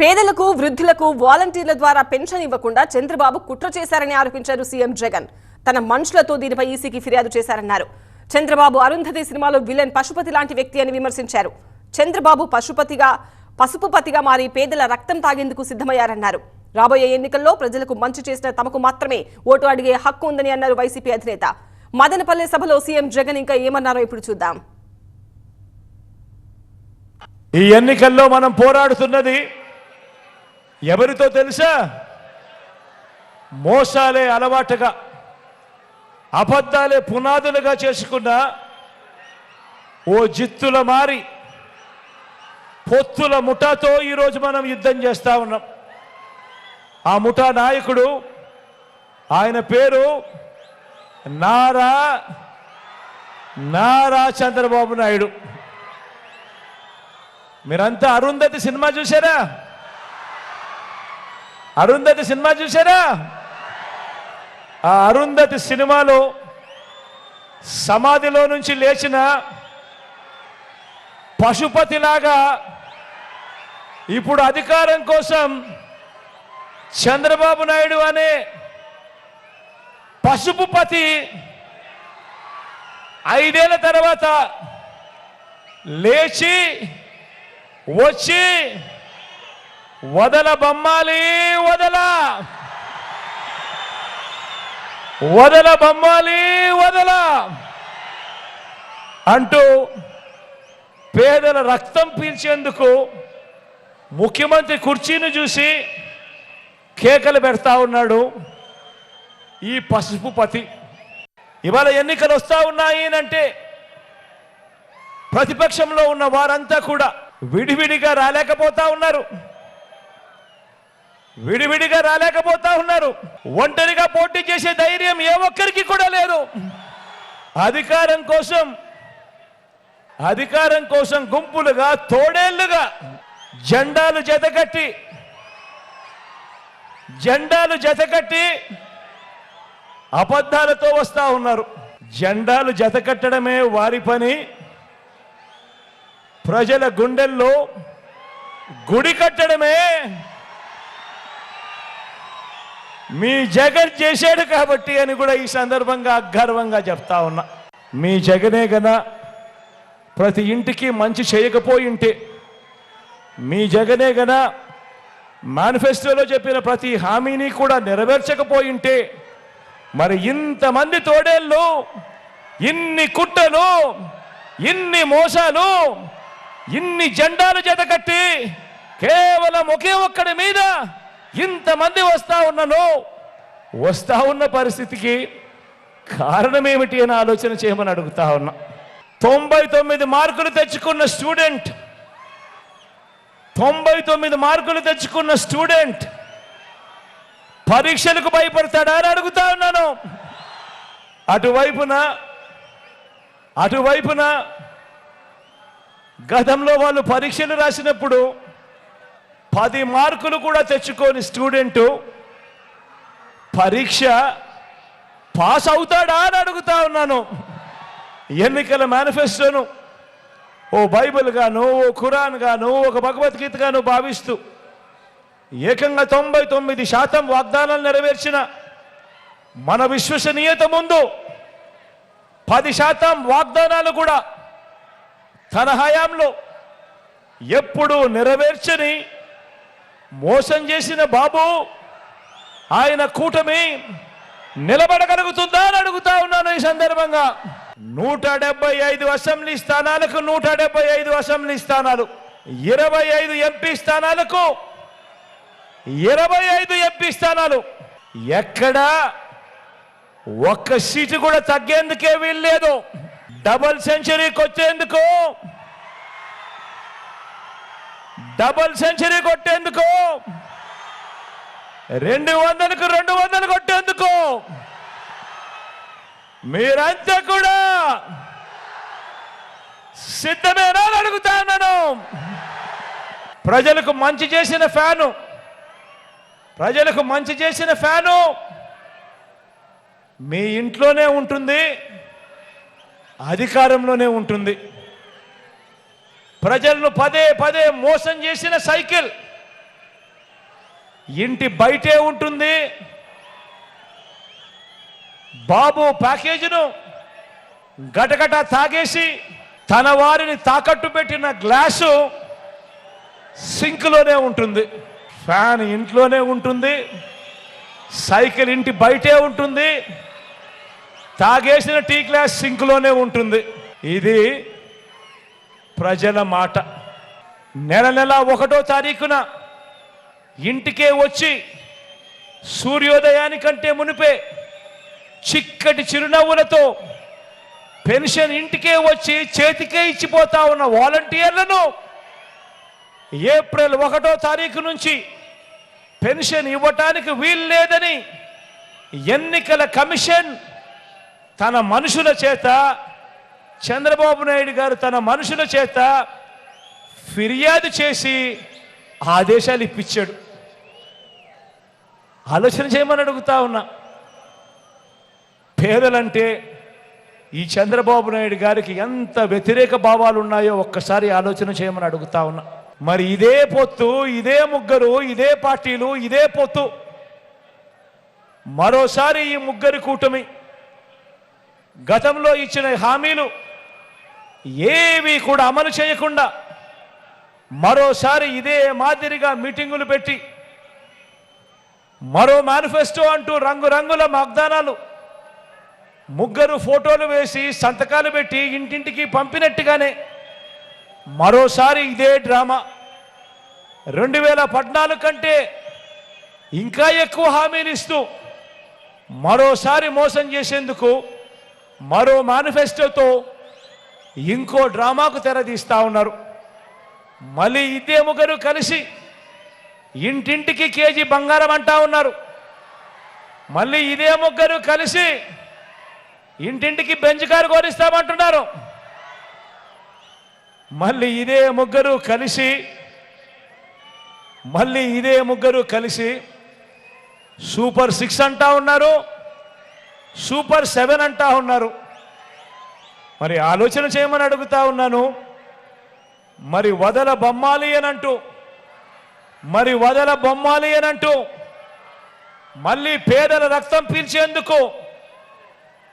పేదలకు వృద్ధులకు వాలంటీర్ల ద్వారా పెన్షన్ ఇవ్వకుండా చంద్రబాబు కుట్ర చేశారని ఆరోపించారు సీఎం జగన్. తన మనుషులతో దీనిపై ఈసీకి ఫిర్యాదు చేశారన్నారు. చంద్రబాబు అరుంధతి సినిమాలో విలన్ పశుపతి లాంటి వ్యక్తి అని విమర్శించారు. చంద్రబాబు పశుపతిగా పసుపుపతిగా మారి పేదల రక్తం తాగేందుకు సిద్ధమయ్యారన్నారు. రాబోయే ఎన్నికల్లో ప్రజలకు మంచి చేసిన తమకు మాత్రమే ఓటు అడిగే హక్కు ఉందని అన్నారు వైసీపీ అధినేత. మదనపల్లె సభలో సీఎం జగన్ ఇంకా ఏమన్నారో ఇప్పుడు చూద్దాం. ఈ ఎన్నికల్లో మనం పోరాడుతున్నది ఎవరితో తెలుసా? మోసాలే అలవాటుగా అబద్ధాలే పునాదులుగా చేసుకున్న ఓ జిత్తుల మారి పొత్తుల ముఠాతో ఈరోజు మనం యుద్ధం చేస్తూ ఉన్నాం. ఆ ముఠా నాయకుడు ఆయన పేరు నారా నారా చంద్రబాబు నాయుడు. మీరంతా అరుంధతి సినిమా చూసారా అరుంధతి సినిమా చూసారా ఆ అరుంధతి సినిమాలో సమాధిలో నుంచి లేచిన పశుపతిలాగా ఇప్పుడు అధికారం కోసం చంద్రబాబు నాయుడు అనే పసుపుపతి ఐదేళ్ళ తర్వాత లేచి వచ్చి వదల బొమ్మాలి వదల. వదల బొమ్మాలి వదల. అంటూ పేదల రక్తం పీల్చేందుకు ముఖ్యమంత్రి కుర్చీని చూసి కేకలు పెడతా ఉన్నాడు ఈ పసుపు పతి. ఇవాళ ఎన్నికలు వస్తా ఉన్నాయి అంటే ప్రతిపక్షంలో ఉన్న వారంతా కూడా విడివిడిగా రాలేకపోతా ఉన్నారు. విడివిడిగా రాలేకపోతా ఉన్నారు. ఒంటరిగా పోటీ చేసే ధైర్యం ఏ ఒక్కరికి కూడా లేదు. అధికారం కోసం అధికారం కోసం గుంపులుగా తోడేళ్ళుగా జెండాలు జతకట్టి జెండాలు జతకట్టి అబద్ధాలతో వస్తా ఉన్నారు. జెండాలు జతకట్టడమే వారి పని. ప్రజల గుండెల్లో గుడి కట్టడమే మీ జగన్ చేశాడు కాబట్టి అని కూడా ఈ సందర్భంగా గర్వంగా చెప్తా ఉన్నా. మీ జగనే కదా ప్రతి ఇంటికి మంచి చేయకపోయింటే మీ జగనే కదా మేనిఫెస్టోలో చెప్పిన ప్రతి హామీని కూడా నెరవేర్చకపోయింటే మరి ఇంతమంది తోడేళ్ళు ఇన్ని కుట్రలు ఇన్ని మోసాలు ఇన్ని జెండాలు జతకట్టి కేవలం ఒకే ఒక్కడి మీద ఇంతమంది వస్తా ఉన్నను వస్తా ఉన్న పరిస్థితికి కారణం ఏమిటి అని ఆలోచన చేయమని అడుగుతా ఉన్నా. తొంభై తొమ్మిది మార్కులు తెచ్చుకున్న స్టూడెంట్ తొంభై తొమ్మిది మార్కులు తెచ్చుకున్న స్టూడెంట్ పరీక్షలకు భయపడతాడా అని అడుగుతా ఉన్నాను. అటువైపున అటువైపున గతంలో వాళ్ళు పరీక్షలు రాసినప్పుడు పది మార్కులు కూడా తెచ్చుకోని స్టూడెంటు పరీక్ష పాస్ అవుతాడా అని అడుగుతా ఉన్నాను. ఎన్నికల మేనిఫెస్టోను ఓ బైబిల్ గాను ఓ ఖురాన్ గాను ఒక భగవద్గీత గాను భావిస్తూ ఏకంగా తొంభై తొమ్మిది శాతం వాగ్దానాలు నెరవేర్చిన మన విశ్వసనీయత ముందు పది శాతం వాగ్దానాలు కూడా తన హయాంలో ఎప్పుడూ నెరవేర్చని మోసం చేసిన బాబు ఆయన కూటమి నిలబడగలుగుతుందా అని అడుగుతా ఉన్నాను ఈ సందర్భంగా. నూట డెబ్బై ఐదు అసెంబ్లీ స్థానాలకు నూట డెబ్బై ఐదు అసెంబ్లీ స్థానాలు ఇరవై ఐదు ఎంపీ స్థానాలకు ఇరవై ఐదు ఎంపీ స్థానాలు. ఎక్కడా ఒక్క సీటు కూడా తగ్గేందుకే వీల్లేదు. డబల్ సెంచరీకి వచ్చేందుకు డబల్ సెంచరీ కొట్టేందుకు. రెండు వందలకు రెండు వందలు కొట్టేందుకు. మీరంతా కూడా సిద్ధమేనా అడుగుతాను ప్రజలకు మంచి చేసిన ఫ్యాను ప్రజలకు మంచి చేసిన ఫ్యాను మీ ఇంట్లోనే ఉంటుంది అధికారంలోనే ఉంటుంది. ప్రజలను పదే పదే మోసం చేసిన సైకిల్. ఇంటి బయటే ఉంటుంది. బాబు ప్యాకేజీను గటగట తాగేసి తన వారిని తాకట్టు పెట్టిన గ్లాసు సింక్లోనే ఉంటుంది. ఫ్యాన్ ఇంట్లోనే ఉంటుంది. సైకిల్ ఇంటి బయటే ఉంటుంది. తాగేసిన టీ గ్లాస్ సింక్లోనే ఉంటుంది. ఇది ప్రజల మాట. నెల నెల ఒకటో తారీఖున ఇంటికే వచ్చి సూర్యోదయానికంటే మునిపే చిక్కటి చిరునవ్వులతో పెన్షన్ ఇంటికే వచ్చి చేతికే ఇచ్చిపోతా ఉన్న వాలంటీర్లను ఏప్రిల్ ఒకటో తారీఖు నుంచి పెన్షన్ ఇవ్వటానికి వీలు లేదని ఎన్నికల కమిషన్ తన మనుషుల చేత చంద్రబాబు నాయుడు గారు తన మనుషుల చేత ఫిర్యాదు చేసి ఆదేశాలు ఇప్పించాడు. ఆలోచన చేయమని అడుగుతా ఉన్నా. పేదలంటే ఈ చంద్రబాబు నాయుడు గారికి ఎంత వ్యతిరేక భావాలు ఉన్నాయో ఒక్కసారి ఆలోచన చేయమని అడుగుతా ఉన్నా. మరి ఇదే పొత్తు ఇదే ముగ్గురు ఇదే పార్టీలు ఇదే పొత్తు. మరోసారి ఈ ముగ్గురి కూటమి గతంలో ఇచ్చిన హామీలు ఏవి కూడా అమలు చేయకుండా మరోసారి ఇదే మాదిరిగా మీటింగులు పెట్టి మరో మేనిఫెస్టో అంటూ రంగురంగుల వాగ్దానాలు ముగ్గురు ఫోటోలు వేసి సంతకాలు పెట్టి ఇంటింటికి పంపినట్టుగానే మరోసారి ఇదే డ్రామా. రెండు వేల పద్నాలుగు కంటే ఇంకా ఎక్కువ హామీలు ఇస్తూ మరోసారి మోసం చేసేందుకు మరో మేనిఫెస్టోతో ఇంకో డ్రామాకు తెరదీస్తా ఉన్నారు. మళ్ళీ ఇదే ముగ్గురు కలిసి ఇంటింటికి కేజీ బంగారం అంటా ఉన్నారు. మళ్ళీ ఇదే ముగ్గురు కలిసి ఇంటింటికి బెంచ్ కారు కోరిస్తామంటున్నారు మళ్ళీ ఇదే ముగ్గురు కలిసి మళ్ళీ ఇదే ముగ్గురు కలిసి సూపర్ సిక్స్ అంటా ఉన్నారు. సూపర్ సెవెన్ అంటా ఉన్నారు. మరి ఆలోచన చేయమని అడుగుతా ఉన్నాను. మరి వదల బొమ్మాలి అనంటూ మరి వదల బొమ్మాలి అనంటూ మళ్ళీ పేదల రక్తం పీల్చేందుకు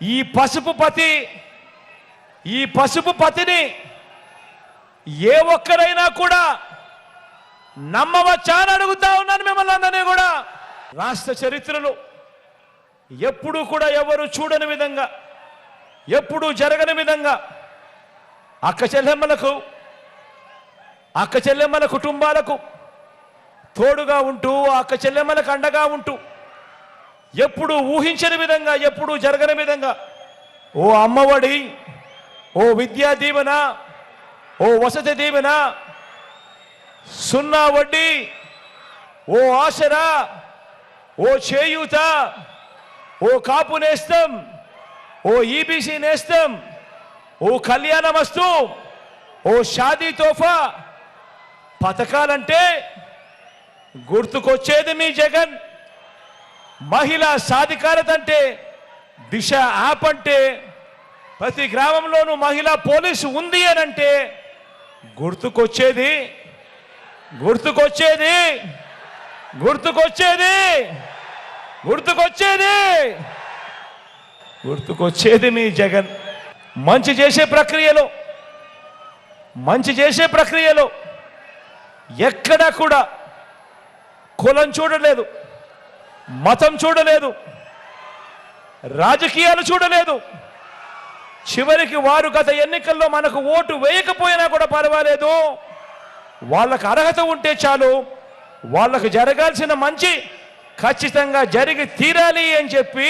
ఈ పసుపు పతి ఈ పసుపు పతిని ఏ ఒక్కరైనా కూడా నమ్మవచ్చా అని అడుగుతా ఉన్నాను మిమ్మల్ని అందరినీ కూడా. రాష్ట్ర చరిత్రలో ఎప్పుడూ కూడా ఎవరు చూడని విధంగా ఎప్పుడూ జరగని విధంగా అక్క చెల్లెమ్మలకు అక్క చెల్లెమ్మల కుటుంబాలకు తోడుగా ఉంటూ అక్క చెల్లెమ్మలకు అండగా ఉంటూ ఎప్పుడు ఊహించని విధంగా ఎప్పుడు జరగని విధంగా ఓ అమ్మఒడి ఓ విద్యా దీవెన ఓ వసతి దీవెన సున్నా వడ్డీ ఓ ఆసరా ఓ చేయూత ఓ కాపు నేస్తం ఓ ఈబీసీ నేస్తం ఓ కళ్యాణ వస్తు ఓ షాదీ తోఫా. పథకాలంటే గుర్తుకొచ్చేది మీ జగన్. మహిళా సాధికారత అంటే దిశ యాప్ అంటే ప్రతి గ్రామంలోనూ మహిళా పోలీసు ఉంది అని అంటే గుర్తుకొచ్చేది గుర్తుకొచ్చేది గుర్తుకొచ్చేది గుర్తుకొచ్చేది. గుర్తుకొచ్చేది మీ జగన్. మంచి చేసే ప్రక్రియలో మంచి చేసే ప్రక్రియలో ఎక్కడా కూడా కులం చూడలేదు మతం చూడలేదు రాజకీయాలు చూడలేదు. చివరికి వారు గత ఎన్నికల్లో మనకు ఓటు వేయకపోయినా కూడా పర్వాలేదు. వాళ్ళకు అర్హత ఉంటే చాలు వాళ్ళకు జరగాల్సిన మంచి ఖచ్చితంగా జరిగి తీరాలి అని చెప్పి